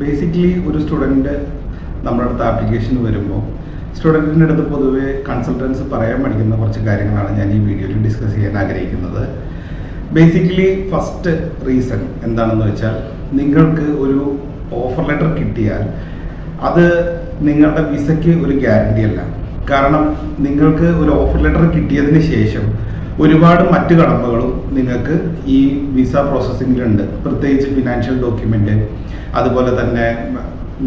Basically ഒരു student നമ്മുടെ അടുത്ത് ആപ്ലിക്കേഷൻ വരുമ്പോൾ സ്റ്റുഡന്റിന്റെ അടുത്ത് പൊതുവെ കൺസൾട്ടൻസ് പറയാൻ പഠിക്കുന്ന കുറച്ച് കാര്യങ്ങളാണ് ഞാൻ ഈ വീഡിയോയിൽ ഡിസ്കസ് ചെയ്യാൻ ആഗ്രഹിക്കുന്നത്. ബേസിക്കലി ഫസ്റ്റ് റീസൺ എന്താണെന്ന് വെച്ചാൽ നിങ്ങൾക്ക് ഒരു ഓഫർ ലെറ്റർ കിട്ടിയാൽ അത് നിങ്ങളുടെ വിസയ്ക്ക് ഒരു ഗ്യാരണ്ടി അല്ല. കാരണം നിങ്ങൾക്ക് ഒരു ഓഫർ ലെറ്റർ കിട്ടിയതിന് ശേഷം ഒരുപാട് മറ്റു കടമ്പകളും നിങ്ങൾക്ക് ഈ വിസ പ്രോസസ്സിങ്ങിലുണ്ട് പ്രത്യേകിച്ച് ഫിനാൻഷ്യൽ ഡോക്യുമെന്റ് അതുപോലെ തന്നെ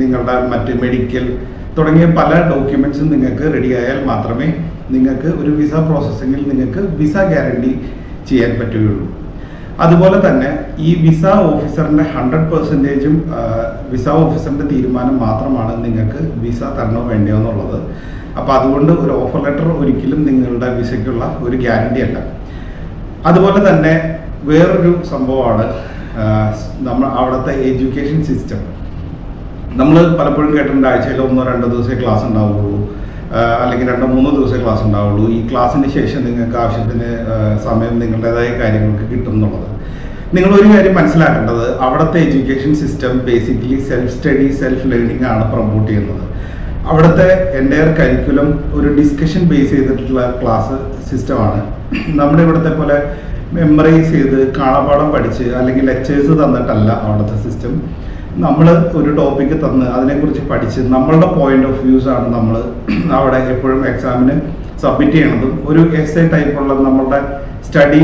നിങ്ങളുടെ മറ്റ് മെഡിക്കൽ തുടങ്ങിയ പല ഡോക്യുമെൻസും നിങ്ങൾക്ക് റെഡി ആയാൽ മാത്രമേ നിങ്ങൾക്ക് ഒരു വിസ പ്രോസസ്സിങ്ങിൽ നിങ്ങൾക്ക് വിസ ഗ്യാരണ്ടി ചെയ്യാൻ പറ്റുകയുള്ളൂ. അതുപോലെ തന്നെ ഈ വിസ ഓഫീസറിന്റെ ഹൺഡ്രഡ് പെർസെന്റേജും വിസ ഓഫീസറിന്റെ തീരുമാനം മാത്രമാണ് നിങ്ങൾക്ക് വിസ തരണോ വേണ്ടയോ എന്നുള്ളത്. അപ്പോൾ അതുകൊണ്ട് ഒരു ഓഫർ ലെറ്റർ ഒരിക്കലും നിങ്ങളുടെ വിസയ്ക്കുള്ള ഒരു ഗ്യാരണ്ടി അല്ല. അതുപോലെ തന്നെ വേറൊരു സംഭവമാണ് നമ്മൾ അവിടുത്തെ എഡ്യൂക്കേഷൻ സിസ്റ്റം നമ്മൾ പലപ്പോഴും കേട്ടിട്ടുണ്ട് ആഴ്ചയിൽ ഒന്നോ രണ്ടോ ദിവസമേ ക്ലാസ് ഉണ്ടാവുള്ളൂ അല്ലെങ്കിൽ രണ്ടോ മൂന്നോ ദിവസമേ ക്ലാസ് ഉണ്ടാവുള്ളൂ. ഈ ക്ലാസ്സിന് ശേഷം നിങ്ങൾക്ക് ആവശ്യത്തിന് സമയം നിങ്ങളുടേതായ കാര്യങ്ങൾക്ക് കിട്ടും എന്നുള്ളത് നിങ്ങൾ ഒരു കാര്യം മനസ്സിലാക്കേണ്ടത് അവിടുത്തെ education system basically self study self learning ആണ് പ്രൊമോട്ട് ചെയ്യുന്നത്. അവിടുത്തെ എന്റയർ കരിക്കുലം ഒരു ഡിസ്കഷൻ ബേസ് ചെയ്തിട്ടുള്ള ക്ലാസ് സിസ്റ്റമാണ് നമ്മുടെ ഇവിടുത്തെ പോലെ മെമ്മറൈസ് ചെയ്ത് കാണാപാഠം പഠിച്ച് അല്ലെങ്കിൽ ലെക്ചേഴ്സ് തന്നിട്ടല്ല അവിടുത്തെ സിസ്റ്റം നമ്മൾ ഒരു ടോപ്പിക്ക് തന്ന് അതിനെക്കുറിച്ച് പഠിച്ച് നമ്മളുടെ പോയിന്റ് ഓഫ് വ്യൂസ് ആണ് നമ്മൾ അവിടെ എപ്പോഴും എക്സാമിന് സബ്മിറ്റ് ചെയ്യണതും ഒരു എസ് എ ടൈപ്പുള്ള നമ്മളുടെ സ്റ്റഡി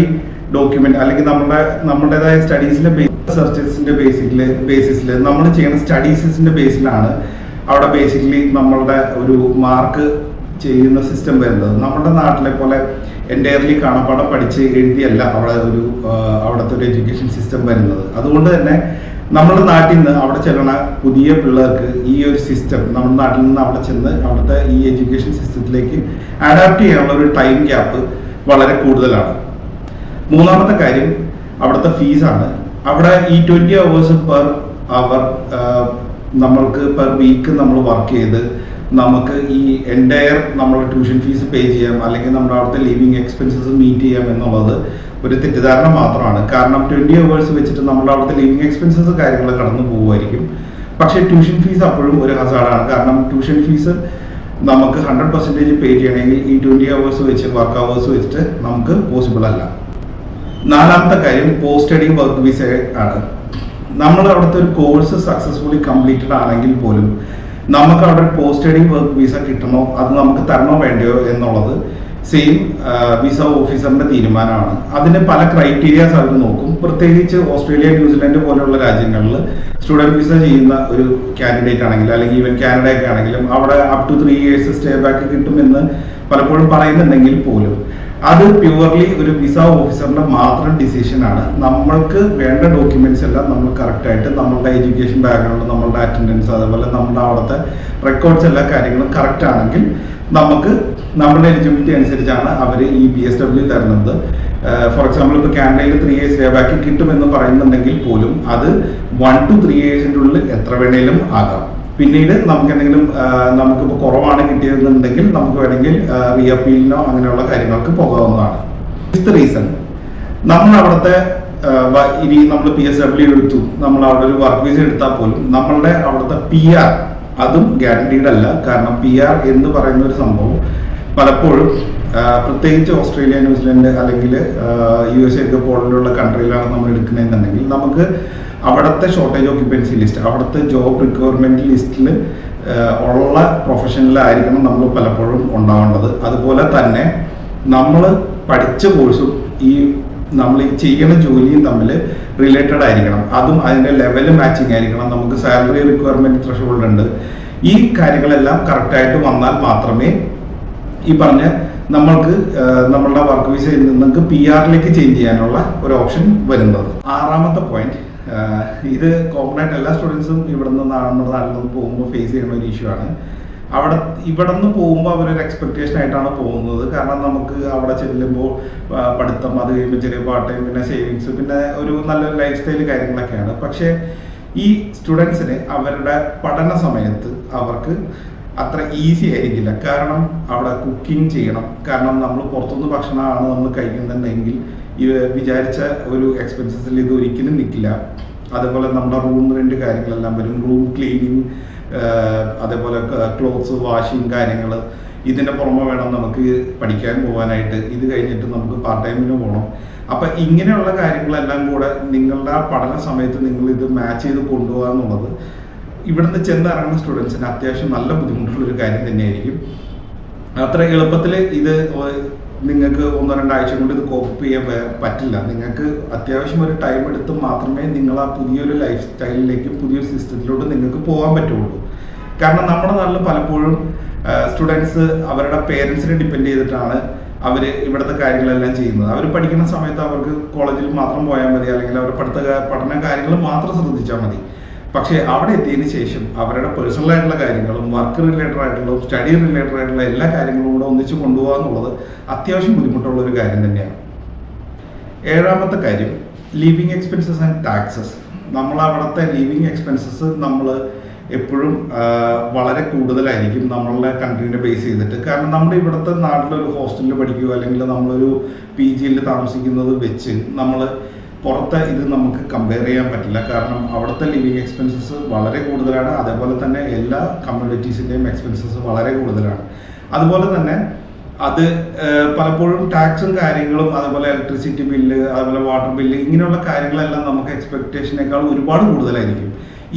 ഡോക്യുമെന്റ് അല്ലെങ്കിൽ നമ്മുടെ നമ്മുടേതായ സ്റ്റഡീസിന്റെ സെർച്ചസിന്റെ ബേസിക്കിൽ ബേസിസിൽ നമ്മൾ ചെയ്യുന്ന സ്റ്റഡീസിന്റെ ബേസിലാണ് അവിടെ ബേസിക്കലി നമ്മളുടെ ഒരു മാർക്ക് ചെയ്യുന്ന സിസ്റ്റം വരുന്നത്. നമ്മുടെ നാട്ടിലെ പോലെ എന്റയർലി കാണപ്പാടം പഠിച്ച് എഴുതിയല്ല അവിടെ ഒരു അവിടുത്തെ ഒരു എഡ്യൂക്കേഷൻ സിസ്റ്റം വരുന്നത്. അതുകൊണ്ട് തന്നെ നമ്മുടെ നാട്ടിൽ നിന്ന് അവിടെ ചെല്ലണ പുതിയ പിള്ളേർക്ക് ഈ ഒരു സിസ്റ്റം നമ്മുടെ നാട്ടിൽ നിന്ന് അവിടെ ചെന്ന് അവിടുത്തെ ഈ എഡ്യൂക്കേഷൻ സിസ്റ്റത്തിലേക്ക് അഡാപ്റ്റ് ചെയ്യാനുള്ള ഒരു ടൈം ഗ്യാപ്പ് വളരെ കൂടുതലാണ്. മൂന്നാമത്തെ കാര്യം അവിടുത്തെ ഫീസാണ് അവിടെ ഈ ട്വന്റി അവേഴ്സ് പെർ അവർ നമ്മൾക്ക് പെർ വീക്ക് നമ്മൾ വർക്ക് ചെയ്ത് നമുക്ക് ഈ എന്റയർ നമ്മുടെ ട്യൂഷൻ ഫീസ് പേ ചെയ്യാം അല്ലെങ്കിൽ നമ്മുടെ അവിടുത്തെ ലിവിങ് എക്സ്പെൻസസ് മീറ്റ് ചെയ്യാം എന്നുള്ളത് ഒരു തെറ്റിദ്ധാരണ മാത്രമാണ്. കാരണം ട്വന്റി അവേഴ്സ് വെച്ചിട്ട് നമ്മുടെ അവിടുത്തെ ലിവിങ് എക്സ്പെൻസസ് കാര്യങ്ങൾ കടന്നു പോകുമായിരിക്കും. പക്ഷേ ട്യൂഷൻ ഫീസ് അപ്പോഴും ഒരു ഹസാർഡാണ് കാരണം ട്യൂഷൻ ഫീസ് നമുക്ക് ഹൺഡ്രഡ് പെർസെന്റേജ് പേ ചെയ്യണമെങ്കിൽ ഈ ട്വന്റി അവേഴ്സ് വെച്ച് വർക്ക് അവേഴ്സ് വെച്ചിട്ട് നമുക്ക് പോസിബിൾ അല്ല. നാലാമത്തെ കാര്യം പോസ്റ്റ് സ്റ്റഡി വർക്ക് വിസ ആണ്. നമ്മൾ അവിടുത്തെ ഒരു കോഴ്സ് സക്സസ്ഫുള്ളി കംപ്ലീറ്റഡ് ആണെങ്കിൽ പോലും നമുക്ക് അവിടെ പോസ്റ്റ് സ്റ്റഡി വർക്ക് വിസ കിട്ടണോ? അത് നമുക്ക് തരണോ വേണ്ടയോ എന്നുള്ളത് സെയിം വിസ ഓഫീസറിന്റെ തീരുമാനമാണ്. അതിന് പല ക്രൈറ്റീരിയാസ് അവർ നോക്കും. പ്രത്യേകിച്ച് ഓസ്ട്രേലിയ ന്യൂസിലാൻഡ് പോലെയുള്ള രാജ്യങ്ങളിൽ സ്റ്റുഡന്റ് വിസ ചെയ്യുന്ന ഒരു കാൻഡിഡേറ്റ് ആണെങ്കിലും അല്ലെങ്കിൽ ഈവൻ കാനഡയൊക്കെ ആണെങ്കിലും അവിടെ up to three years stay back കിട്ടുമെന്ന് പലപ്പോഴും പറയുന്നുണ്ടെങ്കിൽ പോലും. അത് പ്യുവർലി ഒരു വിസ ഓഫീസറിന്റെ മാത്രം ഡിസിഷൻ ആണ്. നമ്മൾക്ക് വേണ്ട ഡോക്യുമെന്റ്സ് എല്ലാം നമ്മൾ കറക്റ്റായിട്ട് നമ്മളുടെ എഡ്യൂക്കേഷൻ ബാക്ക്ഗ്രൗണ്ട് നമ്മളുടെ അറ്റൻഡൻസ് അതുപോലെ നമ്മുടെ അവിടുത്തെ റെക്കോർഡ്സ് എല്ലാ കാര്യങ്ങളും കറക്റ്റ് ആണെങ്കിൽ നമുക്ക് നമ്മുടെ എലിജിബിലിറ്റി അനുസരിച്ചാണ് അവർ ഈ ബി എസ് ഡബ്ല്യു തരുന്നത്. ഫോർ എക്സാമ്പിൾ ഇപ്പോൾ കാനഡയിൽ ത്രീ ഇയേഴ്സ് വേ ബാക്ക് കിട്ടുമെന്ന് പറയുന്നുണ്ടെങ്കിൽ പോലും അത് വൺ ടു ത്രീ ഇയേഴ്സിന്റെ ഉള്ളിൽ എത്ര വേണേലും ആകാം. പിന്നീട് നമുക്ക് എന്തെങ്കിലും നമുക്കിപ്പോൾ കുറവാണ് കിട്ടിയതെന്നുണ്ടെങ്കിൽ നമുക്ക് വേണമെങ്കിൽ റീ അപ്പീലിനോ അങ്ങനെയുള്ള കാര്യങ്ങൾക്ക് പോകാവുന്നതാണ്. ഫിഫ്ത്ത് റീസൺ നമ്മൾ അവിടുത്തെ ഇനി നമ്മൾ പി എസ് ഡബ്ല്യു എടുത്തു. നമ്മൾ അവിടെ ഒരു വർക്ക് വിസ എടുത്താൽ പോലും നമ്മളുടെ അവിടുത്തെ പി ആർ അതും ഗ്യാരണ്ടീഡ് അല്ല. കാരണം പി ആർ എന്ന് പറയുന്ന ഒരു സംഭവം പലപ്പോഴും പ്രത്യേകിച്ച് ഓസ്ട്രേലിയ ന്യൂസിലൻഡ് അല്ലെങ്കിൽ യു എസ് എ ഒക്കെ പോലുള്ള കൺട്രിയിലാണ് നമ്മൾ എടുക്കുന്നതെന്നുണ്ടെങ്കിൽ നമുക്ക് അവിടുത്തെ ഷോർട്ടേജ് ഓക്യുപ്പൻസി ലിസ്റ്റ് അവിടുത്തെ ജോബ് റിക്വയർമെന്റ് ലിസ്റ്റിൽ ഉള്ള പ്രൊഫഷനിലായിരിക്കണം നമ്മൾ പലപ്പോഴും ഉണ്ടാവേണ്ടത്. അതുപോലെ തന്നെ നമ്മൾ പഠിച്ച കോഴ്സും ഈ നമ്മൾ ഈ ചെയ്യുന്ന ജോലിയും തമ്മിൽ റിലേറ്റഡ് ആയിരിക്കണം. അതും അതിന്റെ ലെവൽ മാച്ചിങ് ആയിരിക്കണം. നമുക്ക് സാലറി റിക്വയർമെന്റ് ത്രഷോൾഡ് ഉണ്ട്. ഈ കാര്യങ്ങളെല്ലാം കറക്റ്റായിട്ട് വന്നാൽ മാത്രമേ ഈ പറഞ്ഞ നമ്മൾക്ക് നമ്മളുടെ വർക്ക് വിസയിൽ നമുക്ക് പി ആറിലേക്ക് ചേഞ്ച് ചെയ്യാനുള്ള ഒരു ഓപ്ഷൻ വരുന്നത്. ആറാമത്തെ പോയിന്റ് ഇത് കോമൺ ആയിട്ട് എല്ലാ സ്റ്റുഡൻസും ഇവിടെ നിന്ന് നമ്മുടെ പോകുമ്പോൾ ഫേസ് ചെയ്യുന്ന ഒരു ഇഷ്യൂ ആണ്. അവിടെ ഇവിടെ നിന്ന് പോകുമ്പോൾ അവരൊരു എക്സ്പെക്ടേഷൻ ആയിട്ടാണ് പോകുന്നത്. കാരണം നമുക്ക് അവിടെ ചെല്ലുമ്പോൾ പഠിത്തം അത് കഴിയുമ്പോൾ ചെറിയ പാർട്ട് ടൈം പിന്നെ സേവിങ്സ് പിന്നെ ഒരു നല്ലൊരു ലൈഫ് സ്റ്റൈൽ കാര്യങ്ങളൊക്കെയാണ്. പക്ഷേ ഈ സ്റ്റുഡൻസിന് അവരുടെ പഠന സമയത്ത് അവർക്ക് അത്ര ഈസി ആയിരിക്കില്ല. കാരണം അവിടെ കുക്കിംഗ് ചെയ്യണം. കാരണം നമ്മൾ പുറത്തുനിന്ന് ഭക്ഷണമാണ് നമ്മൾ കഴിക്കുന്നുണ്ടെങ്കിൽ ഇത് വിചാരിച്ച ഒരു എക്സ്പെൻസസിൽ ഇത് ഒരിക്കലും നിൽക്കില്ല അതേപോലെ നമ്മുടെ റൂം റെന്റ് കാര്യങ്ങളെല്ലാം വരും. റൂം ക്ലീനിങ് അതേപോലെ ക്ലോത്ത്സ് വാഷിങ് കാര്യങ്ങൾ ഇതിന്റെ പുറമെ വേണം നമുക്ക് പഠിക്കാൻ പോകാനായിട്ട് ഇത് കഴിഞ്ഞിട്ട് നമുക്ക് പാർട്ട് ടൈമിന് പോകണം അപ്പം ഇങ്ങനെയുള്ള കാര്യങ്ങളെല്ലാം കൂടെ നിങ്ങളുടെ ആ പഠന സമയത്ത് നിങ്ങൾ ഇത് മാച്ച് ചെയ്ത് കൊണ്ടുപോകുക എന്നുള്ളത് ഇവിടുന്ന് ചെന്നിറങ്ങുന്ന സ്റ്റുഡൻസിന് അത്യാവശ്യം നല്ല ബുദ്ധിമുട്ടുള്ള ഒരു കാര്യം തന്നെയായിരിക്കും. അത്ര എളുപ്പത്തിൽ ഇത് നിങ്ങൾക്ക് ഒന്നോ രണ്ടാഴ്ച കൊണ്ട് ഇത് കോപ്പ് ചെയ്യാൻ പറ്റില്ല. നിങ്ങൾക്ക് അത്യാവശ്യം ഒരു ടൈം എടുത്ത് മാത്രമേ നിങ്ങൾ ആ പുതിയൊരു ലൈഫ് സ്റ്റൈലിലേക്ക് പുതിയൊരു സിസ്റ്റത്തിലോട്ട് നിങ്ങൾക്ക് പോകാൻ പറ്റുള്ളൂ. കാരണം നമ്മുടെ നാട്ടിൽ പലപ്പോഴും സ്റ്റുഡൻസ് അവരുടെ പേരൻസിനെ ഡിപ്പെൻഡ് ചെയ്തിട്ടാണ് അവർ ഇവിടുത്തെ കാര്യങ്ങളെല്ലാം ചെയ്യുന്നത്. അവർ പഠിക്കുന്ന സമയത്ത് അവർക്ക് കോളേജിൽ മാത്രം പോയാൽ മതി അല്ലെങ്കിൽ അവർ പഠിത്ത പഠന കാര്യങ്ങൾ മാത്രം ശ്രദ്ധിച്ചാൽ മതി. പക്ഷേ അവിടെ എത്തിയതിന് ശേഷം അവരുടെ പേഴ്സണൽ ആയിട്ടുള്ള കാര്യങ്ങളും വർക്ക് റിലേറ്റഡ് ആയിട്ടുള്ള സ്റ്റഡി റിലേറ്റഡ് ആയിട്ടുള്ള എല്ലാ കാര്യങ്ങളും കൂടെ ഒന്നിച്ച് കൊണ്ടുപോകുക എന്നുള്ളത് അത്യാവശ്യം ബുദ്ധിമുട്ടുള്ള ഒരു കാര്യം തന്നെയാണ്. ഏഴാമത്തെ കാര്യം ലിവിങ് എക്സ്പെൻസസ് ആൻഡ് ടാക്സസ് നമ്മൾ അവിടുത്തെ ലിവിങ് എക്സ്പെൻസസ് നമ്മൾ എപ്പോഴും വളരെ കൂടുതലായിരിക്കും നമ്മളുടെ കൺട്രീനെ ബേസ് ചെയ്തിട്ട്. കാരണം നമ്മുടെ ഇവിടുത്തെ നാട്ടിലൊരു ഹോസ്റ്റലിൽ പഠിക്കുകയോ അല്ലെങ്കിൽ നമ്മളൊരു പി ജിയിൽ താമസിക്കുന്നത് വെച്ച് നമ്മൾ പുറത്തെ ഇത് നമുക്ക് കമ്പയർ ചെയ്യാൻ പറ്റില്ല. കാരണം അവിടുത്തെ ലിവിങ് എക്സ്പെൻസസ് വളരെ കൂടുതലാണ്. അതേപോലെ തന്നെ എല്ലാ കമ്മ്യൂണിറ്റീസിന്റെയും എക്സ്പെൻസസ് വളരെ കൂടുതലാണ്. അതുപോലെ തന്നെ അത് പലപ്പോഴും ടാക്സും കാര്യങ്ങളും അതുപോലെ ഇലക്ട്രിസിറ്റി ബില്ല് അതുപോലെ വാട്ടർ ബില്ല് ഇങ്ങനെയുള്ള കാര്യങ്ങളെല്ലാം നമുക്ക് എക്സ്പെക്ടേഷനേക്കാൾ ഒരുപാട് കൂടുതലായിരിക്കും.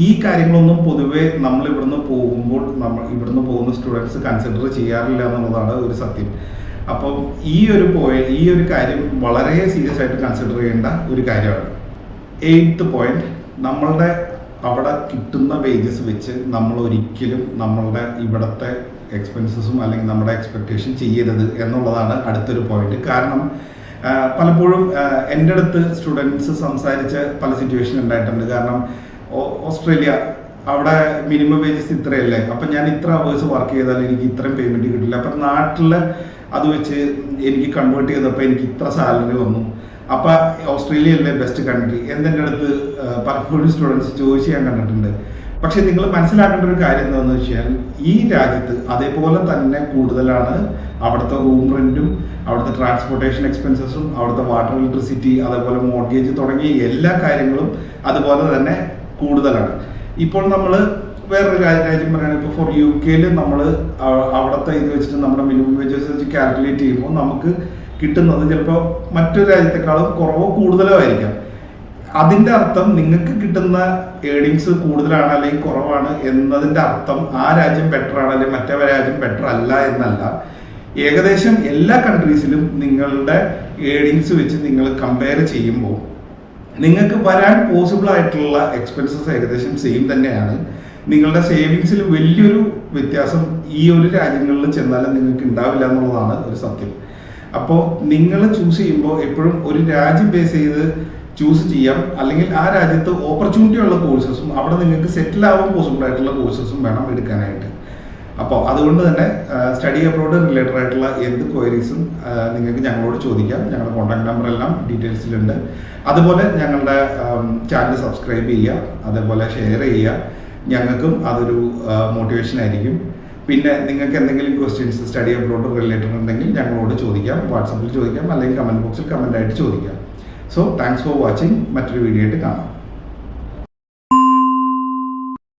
ഈ കാര്യങ്ങളൊന്നും പൊതുവേ നമ്മൾ ഇവിടുന്ന് പോകുമ്പോൾ നമ്മൾ ഇവിടുന്ന് പോകുന്ന സ്റ്റുഡൻസ് കൺസിഡർ ചെയ്യാറില്ല എന്നുള്ളതാണ് ഒരു സത്യം. അപ്പം ഈ ഒരു പോയിന്റ് ഈ ഒരു കാര്യം വളരെ സീരിയസ് ആയിട്ട് കൺസിഡർ ചെയ്യേണ്ട ഒരു കാര്യമാണ്. എയ്ത്ത് പോയിന്റ് നമ്മളുടെ അവിടെ കിട്ടുന്ന വേജസ് വെച്ച് നമ്മൾ ഒരിക്കലും നമ്മളുടെ ഇവിടുത്തെ എക്സ്പെൻസസും അല്ലെങ്കിൽ നമ്മുടെ എക്സ്പെക്ടേഷൻ ചെയ്യരുത് എന്നുള്ളതാണ് അടുത്തൊരു പോയിന്റ് കാരണം പലപ്പോഴും എന്റെ അടുത്ത് സ്റ്റുഡൻസ് സംസാരിച്ച പല സിറ്റുവേഷൻ ഉണ്ടായിട്ടുണ്ട്. കാരണം ഓസ്ട്രേലിയ അവിടെ മിനിമം വേജസ് ഇത്രയല്ലേ? അപ്പം ഞാൻ ഇത്ര അവേഴ്സ് വർക്ക് ചെയ്താൽ എനിക്ക് ഇത്രയും പേയ്മെന്റ് കിട്ടില്ല. അപ്പം നാട്ടിൽ അത് വെച്ച് എനിക്ക് കൺവേർട്ട് ചെയ്തപ്പോൾ എനിക്ക് ഇത്ര സാലറി വന്നു. അപ്പം ഓസ്ട്രേലിയ അല്ലേ ബെസ്റ്റ് കൺട്രി എന്തെന്റെ അടുത്ത് പലപ്പോഴും സ്റ്റുഡൻസ് ചോദിച്ച് ഞാൻ കണ്ടിട്ടുണ്ട്. പക്ഷേ നിങ്ങൾ മനസ്സിലാക്കേണ്ട ഒരു കാര്യം എന്താണെന്ന് വെച്ചാൽ ഈ രാജ്യത്ത് അതേപോലെ തന്നെ കൂടുതലാണ് അവിടുത്തെ റൂം റെന്റും അവിടുത്തെ ട്രാൻസ്പോർട്ടേഷൻ എക്സ്പെൻസസും അവിടുത്തെ വാട്ടർ ഇലക്ട്രിസിറ്റി അതേപോലെ മോർഗേജ് തുടങ്ങിയ എല്ലാ കാര്യങ്ങളും അതുപോലെ തന്നെ കൂടുതലാണ്. ഇപ്പോൾ നമ്മൾ വേറൊരു കാര്യം പറയുകയാണെങ്കിൽ ഇപ്പോൾ ഫോർ യു കെയിൽ നമ്മൾ അവിടുത്തെ ഇത് വെച്ചിട്ട് നമ്മുടെ മിനിമം വേജസ് വെച്ച് കാൽക്കുലേറ്റ് ചെയ്യുമ്പോൾ നമുക്ക് കിട്ടുന്നത് ചിലപ്പോൾ മറ്റൊരു രാജ്യത്തെക്കാളും കുറവോ കൂടുതലോ ആയിരിക്കാം. അതിന്റെ അർത്ഥം നിങ്ങൾക്ക് കിട്ടുന്ന ഏർണിങ്സ് കൂടുതലാണ് അല്ലെങ്കിൽ കുറവാണ് എന്നതിന്റെ അർത്ഥം ആ രാജ്യം ബെറ്റർ ആണ് അല്ലെങ്കിൽ മറ്റേ രാജ്യം ബെറ്റർ അല്ല എന്നല്ല. ഏകദേശം എല്ലാ കൺട്രീസിലും നിങ്ങളുടെ ഏർണിങ്സ് വെച്ച് നിങ്ങൾ കമ്പയർ ചെയ്യുമ്പോൾ നിങ്ങൾക്ക് വരാൻ പോസിബിൾ ആയിട്ടുള്ള എക്സ്പെൻസസ് ഏകദേശം സെയിം തന്നെയാണ്. നിങ്ങളുടെ സേവിങ്സിൽ വലിയൊരു വ്യത്യാസം ഈ ഒരു രാജ്യങ്ങളിൽ ചെന്നാലും നിങ്ങൾക്ക് ഉണ്ടാവില്ല എന്നുള്ളതാണ് ഒരു സത്യം. അപ്പോൾ നിങ്ങൾ ചൂസ് ചെയ്യുമ്പോൾ എപ്പോഴും ഒരു രാജ്യം ബേസ് ചെയ്ത് ചൂസ് ചെയ്യാം. അല്ലെങ്കിൽ ആ രാജ്യത്ത് ഓപ്പർച്യൂണിറ്റി ഉള്ള കോഴ്സസും അവിടെ നിങ്ങൾക്ക് സെറ്റിൽ ആവാൻ പോസിബിൾ ആയിട്ടുള്ള കോഴ്സസും വേണം എടുക്കാനായിട്ട്. അപ്പോൾ അതുകൊണ്ട് തന്നെ സ്റ്റഡി അബ്രോഡ് റിലേറ്റഡ് ആയിട്ടുള്ള എന്ത് ക്വയറീസും നിങ്ങൾക്ക് ഞങ്ങളോട് ചോദിക്കാം. ഞങ്ങളുടെ കോൺടാക്ട് നമ്പർ എല്ലാം ഡീറ്റെയിൽസിലുണ്ട് അതുപോലെ ഞങ്ങളുടെ ചാനൽ സബ്സ്ക്രൈബ് ചെയ്യുക. അതേപോലെ ഷെയർ ചെയ്യുക. ഞങ്ങൾക്കും അതൊരു മോട്ടിവേഷൻ ആയിരിക്കും. പിന്നെ നിങ്ങൾക്ക് എന്തെങ്കിലും ക്വസ്റ്റ്യൻസ് സ്റ്റഡി അബ്രോഡ് റിലേറ്റഡ് ഉണ്ടെങ്കിൽ ഞങ്ങളോട് ചോദിക്കാം വാട്സപ്പിൽ ചോദിക്കാം അല്ലെങ്കിൽ കമന്റ് ബോക്സിൽ കമന്റ് ആയിട്ട് ചോദിക്കാം. സോ താങ്ക്സ് ഫോർ വാച്ചിങ് മറ്റൊരു വീഡിയോ ആയിട്ട് കാണാം.